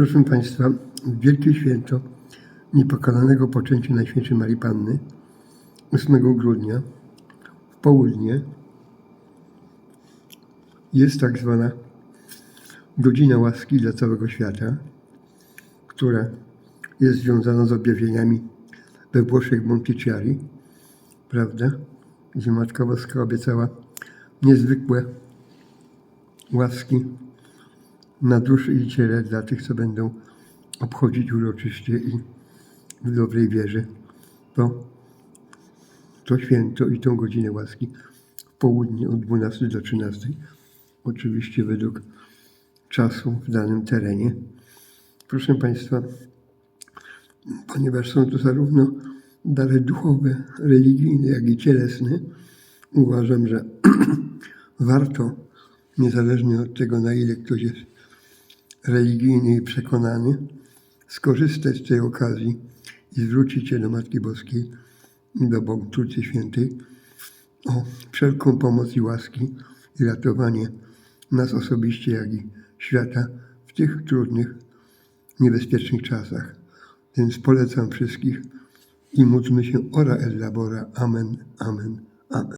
Proszę Państwa, w Wielkie Święto Niepokalanego Poczęcia Najświętszej Marii Panny 8 grudnia w południe jest tak zwana godzina łaski dla całego świata, która jest związana z objawieniami we Włoszech Montichiari, prawda? Gdzie Matka Boska obiecała niezwykłe łaski na duszy i ciele dla tych, co będą obchodzić uroczyście i w dobrej wierze to, to święto i tą godzinę łaski w południe od 12 do 13. Oczywiście według czasu w danym terenie. Proszę Państwa, ponieważ są to zarówno dary duchowe, religijne, jak i cielesne, uważam, że warto, niezależnie od tego, na ile ktoś jest religijny i przekonany, skorzystać z tej okazji i zwrócić się do Matki Boskiej i do Bogu Trójcy Świętej o wszelką pomoc i łaski i ratowanie nas osobiście, jak i świata w tych trudnych, niebezpiecznych czasach. Więc polecam wszystkich i módlmy się ora et labora. Amen, amen, amen.